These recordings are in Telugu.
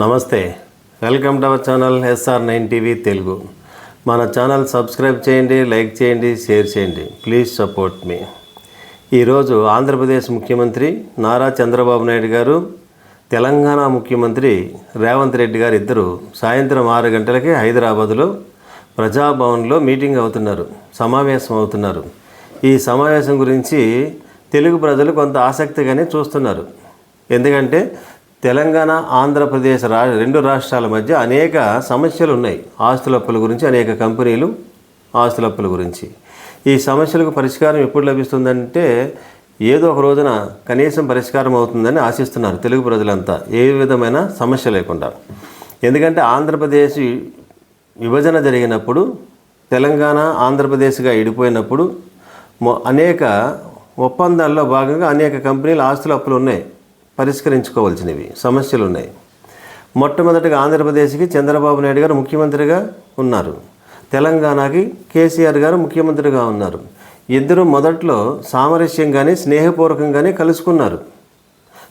నమస్తే. Welcome to our channel SR nine TV Telugu. మన ఛానల్ సబ్స్క్రైబ్ చేయండి లైక్ చేయండి షేర్ చేయండి. Please support me. ఈరోజు ఆంధ్రప్రదేశ్ ముఖ్యమంత్రి నారా చంద్రబాబు నాయుడు గారు తెలంగాణ ముఖ్యమంత్రి రేవంత్ రెడ్డి గారు ఇద్దరు సాయంత్రం ఆరు గంటలకి హైదరాబాదులో ప్రజాభవన్లో మీటింగ్ అవుతున్నారు సమావేశం అవుతున్నారు. ఈ సమావేశం గురించి తెలుగు ప్రజలు కొంత ఆసక్తిగానే చూస్తున్నారు. ఎందుకంటే తెలంగాణ ఆంధ్రప్రదేశ్ రా రెండు రాష్ట్రాల మధ్య అనేక సమస్యలు ఉన్నాయి ఆస్తుల అప్పుల గురించి అనేక కంపెనీలు ఆస్తుల అప్పుల గురించి. ఈ సమస్యలకు పరిష్కారం ఎప్పుడు లభిస్తుందంటే ఏదో ఒక రోజున కనీసం పరిష్కారం అవుతుందని ఆశిస్తున్నారు తెలుగు ప్రజలంతా. ఏ విధమైన సమస్య లేకుండా. ఎందుకంటే ఆంధ్రప్రదేశ్ విభజన జరిగినప్పుడు తెలంగాణ ఆంధ్రప్రదేశ్గా విడిపోయినప్పుడు అనేక ఒప్పందాల్లో భాగంగా అనేక కంపెనీలు ఆస్తుల అప్పులు ఉన్నాయి. పరిష్కరించుకోవాల్సినవి సమస్యలు ఉన్నాయి మొట్టమొదటిగా ఆంధ్రప్రదేశ్కి చంద్రబాబు నాయుడు గారు ముఖ్యమంత్రిగా ఉన్నారు. తెలంగాణకి కేసీఆర్ గారు ముఖ్యమంత్రిగా ఉన్నారు. ఇద్దరు మొదట్లో సామరస్యంగానే స్నేహపూర్వకంగానే కలుసుకున్నారు.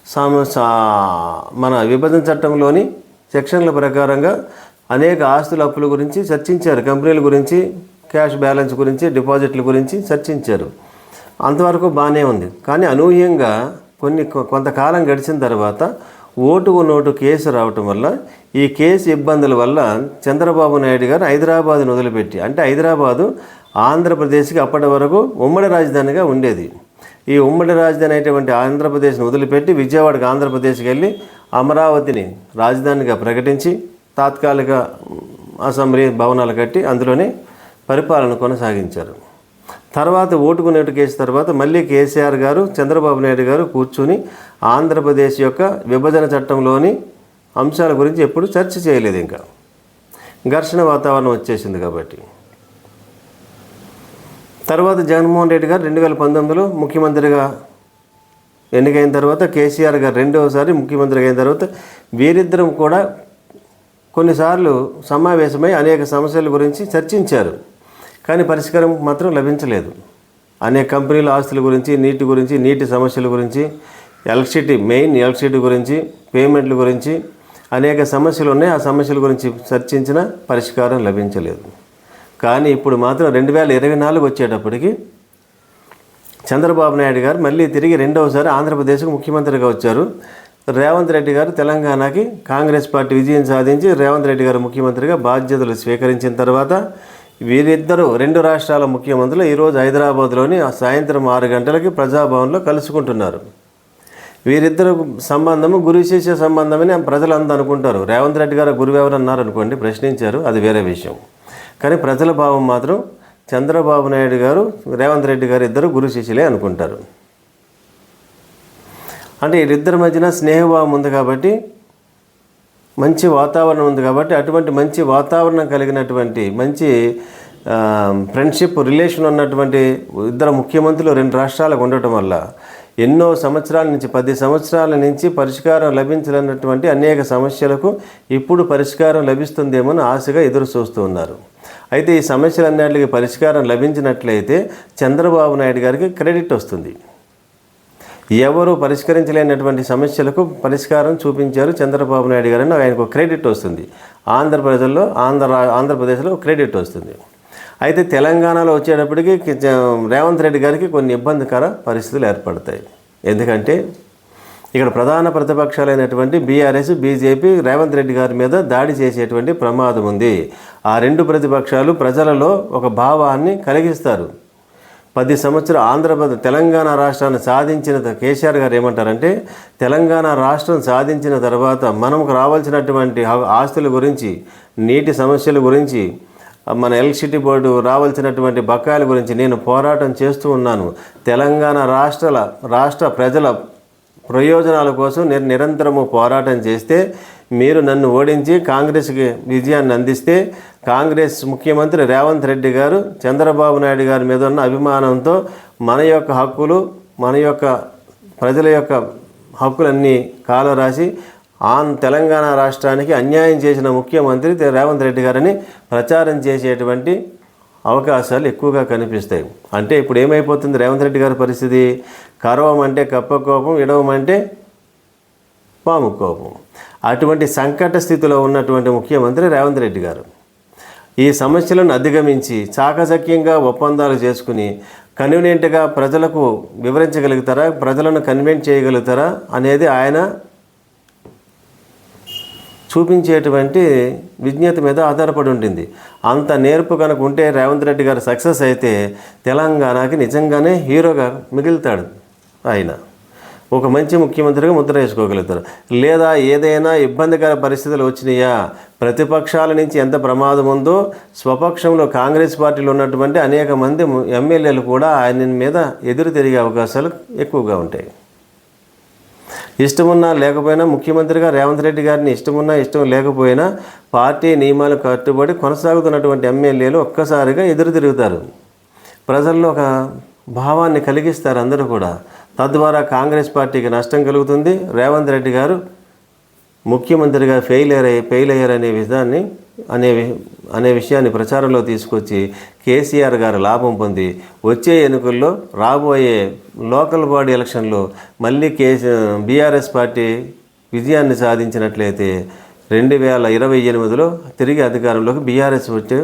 సామ సా- మన విభజన చట్టంలోని సెక్షన్ల ప్రకారంగా అనేక ఆస్తుల అప్పుల గురించి చర్చించారు. కంపెనీల గురించి క్యాష్ బ్యాలెన్స్ గురించి డిపాజిట్ల గురించి చర్చించారు. అంతవరకు బాగానే ఉంది. కానీ అనూహ్యంగా కొన్ని కొ- కొంతకాలం గడిచిన తర్వాత ఓటుకు నోటు కేసు రావటం వల్ల ఈ కేసు ఇబ్బందుల వల్ల చంద్రబాబు నాయుడు గారు హైదరాబాద్ను వదిలిపెట్టి అంటే హైదరాబాదు ఆంధ్రప్రదేశ్కి అప్పటి వరకు ఉమ్మడి రాజధానిగా ఉండేది. ఈ ఉమ్మడి రాజధాని అయినటువంటి ఆంధ్రప్రదేశ్ను వదిలిపెట్టి విజయవాడకి ఆంధ్రప్రదేశ్కి వెళ్ళి అమరావతిని రాజధానిగా ప్రకటించి తాత్కాలిక అసెంబ్లీ భవనాలు కట్టి అందులోనే పరిపాలన కొనసాగించారు. తర్వాత ఓటుకు నోటు కేసు తర్వాత మళ్ళీ కేసీఆర్ గారు చంద్రబాబు నాయుడు గారు కూర్చుని ఆంధ్రప్రదేశ్ యొక్క విభజన చట్టంలోని అంశాల గురించి ఎప్పుడు చర్చ చేయలేదు ఇంకా. ఘర్షణ వాతావరణం వచ్చేసింది కాబట్టి. తర్వాత జగన్మోహన్ రెడ్డి గారు రెండు వేల పంతొమ్మిదిలో ముఖ్యమంత్రిగా ఎన్నికైన తర్వాత కేసీఆర్ గారు రెండవసారి ముఖ్యమంత్రి అయిన తర్వాత వీరిద్దరం కూడా కొన్నిసార్లు సమావేశమై అనేక సమస్యల గురించి చర్చించారు. కానీ పరిష్కారం మాత్రం లభించలేదు. అనేక కంపెనీల ఆస్తుల గురించి నీటి గురించి నీటి సమస్యల గురించి ఎలక్ట్రిసిటీ మెయిన్ ఎలక్ట్రిసిటీ గురించి పేమెంట్ల గురించి అనేక సమస్యలు ఉన్నాయి. ఆ సమస్యల గురించి చర్చించిన పరిష్కారం లభించలేదు. కానీ ఇప్పుడు మాత్రం రెండు వేల ఇరవై నాలుగు వచ్చేటప్పటికి చంద్రబాబు నాయుడు గారు మళ్ళీ తిరిగి రెండవసారి ఆంధ్రప్రదేశ్కు ముఖ్యమంత్రిగా వచ్చారు. రేవంత్ రెడ్డి గారు తెలంగాణకి కాంగ్రెస్ పార్టీ విజయం సాధించి రేవంత్ రెడ్డి గారు ముఖ్యమంత్రిగా బాధ్యతలు స్వీకరించిన తర్వాత వీరిద్దరూ రెండు రాష్ట్రాల ముఖ్యమంత్రులు ఈరోజు హైదరాబాద్లోని ఆ సాయంత్రం ఆరు గంటలకి ప్రజాభవన్లో కలుసుకుంటున్నారు. వీరిద్దరు సంబంధము గురు శిష్య సంబంధమని ప్రజలందరూ అనుకుంటారు. రేవంత్ రెడ్డి గారు గురువు ఎవరన్నారు అనుకోండి ప్రశ్నించారు. అది వేరే విషయం. కానీ ప్రజల భావం మాత్రం చంద్రబాబు నాయుడు గారు రేవంత్ రెడ్డి గారు ఇద్దరు గురు శిష్యులే అనుకుంటారు. అంటే వీరిద్దరి మధ్యన స్నేహభావం ఉంది కాబట్టి మంచి వాతావరణం ఉంది కాబట్టి అటువంటి మంచి వాతావరణం కలిగినటువంటి మంచి ఫ్రెండ్షిప్ రిలేషన్ ఉన్నటువంటి ఇద్దరు ముఖ్యమంత్రులు రెండు రాష్ట్రాలకు ఉండటం వల్ల ఎన్నో సంవత్సరాల నుంచి పది సంవత్సరాల నుంచి పరిష్కారం లభించాలన్నటువంటి అనేక సమస్యలకు ఇప్పుడు పరిష్కారం లభిస్తుందేమో అని ఆశగా ఎదురు చూస్తూ ఉన్నారు. అయితే ఈ సమస్యలన్నిటికీ పరిష్కారం లభించినట్లయితే చంద్రబాబు నాయుడు గారికి క్రెడిట్ వస్తుంది. ఎవరు పరిష్కరించలేనటువంటి సమస్యలకు పరిష్కారం చూపించారు చంద్రబాబు నాయుడు గారని ఆయనకు క్రెడిట్ వస్తుంది. ఆంధ్రప్రదేశ్లో ఆంధ్ర ఆంధ్రప్రదేశ్లో క్రెడిట్ వస్తుంది. అయితే తెలంగాణలో వచ్చేటప్పటికి రేవంత్ రెడ్డి గారికి కొన్ని ఇబ్బందికర పరిస్థితులు ఏర్పడతాయి. ఎందుకంటే ఇక్కడ ప్రధాన ప్రతిపక్షాలైనటువంటి బీఆర్ఎస్ బీజేపీ రేవంత్ రెడ్డి గారి మీద దాడి చేసేటువంటి ప్రమాదం ఉంది. ఆ రెండు ప్రతిపక్షాలు ప్రజలలో ఒక భావాన్ని కలిగిస్తారు. పది సంవత్సరాలు ఆంధ్రప్రదేశ్ తెలంగాణ రాష్ట్రాన్ని సాధించిన కేసీఆర్ గారు ఏమంటారంటే తెలంగాణ రాష్ట్రం సాధించిన తర్వాత మనకు రావాల్సినటువంటి ఆస్తుల గురించి నీటి సమస్యల గురించి మన ఎలక్ట్రిసిటీ బోర్డు రావాల్సినటువంటి బకాయిల గురించి నేను పోరాటం చేస్తూ ఉన్నాను. తెలంగాణ రాష్ట్రాల రాష్ట్ర ప్రజల ప్రయోజనాల కోసం నేను నిరంతరము పోరాటం చేస్తే మీరు నన్ను ఓడించి కాంగ్రెస్కి విజయాన్ని అందిస్తే కాంగ్రెస్ ముఖ్యమంత్రి రేవంత్ రెడ్డి గారు చంద్రబాబు నాయుడు గారి మీద ఉన్న అభిమానంతో మన యొక్క హక్కులు మన యొక్క ప్రజల యొక్క హక్కులన్నీ కాలరాసి ఆన్ తెలంగాణ రాష్ట్రానికి అన్యాయం చేసిన ముఖ్యమంత్రి రేవంత్ రెడ్డి గారని ప్రచారం చేసేటువంటి అవకాశాలు ఎక్కువగా కనిపిస్తాయి. అంటే ఇప్పుడు ఏమైపోతుంది రేవంత్ రెడ్డి గారి పరిస్థితి? కరవమంటే కప్ప కోపం అంటే పాము కోపం. అటువంటి సంకట స్థితిలో ఉన్నటువంటి ముఖ్యమంత్రి రేవంత్ రెడ్డి గారు. ఈ సమస్యలను అధిగమించి చాకచక్యంగా ఒప్పందాలు చేసుకుని కన్వీనియంట్గా ప్రజలకు వివరించగలుగుతారా? ప్రజలను కన్వీన్ చేయగలుగుతారా? అనేది ఆయన చూపించేటువంటి విజ్ఞత మీద ఆధారపడి ఉంటుంది. అంత నేర్పు కనుక ఉంటే రేవంత్ రెడ్డి గారు సక్సెస్ అయితే తెలంగాణకి నిజంగానే హీరోగా మిగులుతాడు ఆయన. ఒక మంచి ముఖ్యమంత్రిగా ముద్ర వేసుకోగలుగుతారు. లేదా ఏదైనా ఇబ్బందికర పరిస్థితులు వచ్చినాయా? ప్రతిపక్షాల నుంచి ఎంత ప్రమాదం ఉందో స్వపక్షంలో కాంగ్రెస్ పార్టీలో ఉన్నటువంటి అనేక మంది ఎమ్మెల్యేలు కూడా ఆయన మీద ఎదురు తిరిగే అవకాశాలు ఎక్కువగా ఉంటాయి. ఇష్టమున్నా లేకపోయినా ముఖ్యమంత్రిగా రేవంత్ రెడ్డి గారిని ఇష్టమున్నా ఇష్టం లేకపోయినా పార్టీ నియమాలు కట్టుబడి కొనసాగుతున్నటువంటి ఎమ్మెల్యేలు ఒక్కసారిగా ఎదురు తిరుగుతారు. ప్రజల్లో ఒక భావాన్ని కలిగిస్తారు అందరూ కూడా. తద్వారా కాంగ్రెస్ పార్టీకి నష్టం కలుగుతుంది. రేవంత్ రెడ్డి గారు ముఖ్యమంత్రిగా ఫెయిల్ అయ్యి ఫెయిల్ అయ్యారు అనే విధాన్ని అనే వి- అనే విషయాన్ని ప్రచారంలో తీసుకొచ్చి కేసీఆర్ గారు లాభం పొంది వచ్చే ఎన్నికల్లో రాబోయే లోకల్ బాడీ ఎలక్షన్లో మళ్ళీ కేసీ బీఆర్ఎస్ పార్టీ విజయాన్ని సాధించినట్లయితే రెండు వేల ఇరవై ఎనిమిదిలో తిరిగి అధికారంలోకి బీఆర్ఎస్ వచ్చే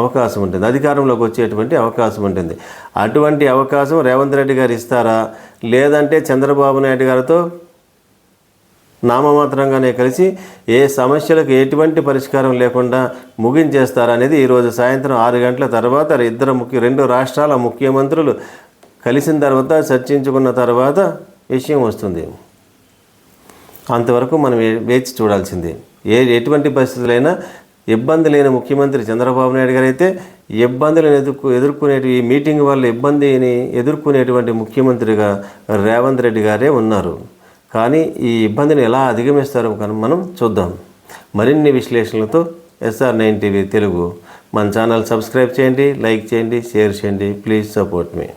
అవకాశం ఉంటుంది. అధికారంలోకి వచ్చేటువంటి అవకాశం ఉంటుంది. అటువంటి అవకాశం రేవంత్ రెడ్డి గారు ఇస్తారా? లేదంటే చంద్రబాబు నాయుడు గారితో నామమాత్రంగానే కలిసి ఏ సమస్యలకు ఎటువంటి పరిష్కారం లేకుండా ముగించేస్తారనేది ఈరోజు సాయంత్రం ఆరు గంటల తర్వాత ఇద్దరు ముఖ్య రెండు రాష్ట్రాల ముఖ్యమంత్రులు కలిసిన తర్వాత చర్చించుకున్న తర్వాత విషయం వస్తుంది. అంతవరకు మనం వేచి చూడాల్సిందే. ఏ ఎటువంటి పరిస్థితులైనా ఇబ్బంది లేని ముఖ్యమంత్రి చంద్రబాబు నాయుడు గారు అయితే ఇబ్బందులను ఎదుర్కొ ఎదుర్కొనే ఈ మీటింగ్ వల్ల ఇబ్బందిని ఎదుర్కొనేటువంటి ముఖ్యమంత్రిగా రేవంత్ రెడ్డి గారే ఉన్నారు. కానీ ఈ ఇబ్బందిని ఎలా అధిగమిస్తారో కనుక మనం చూద్దాం. మరిన్ని విశ్లేషణలతో ఎస్ఆర్ నైన్ టీవీ తెలుగు. మన ఛానల్ సబ్స్క్రైబ్ చేయండి లైక్ చేయండి షేర్ చేయండి. Please support me.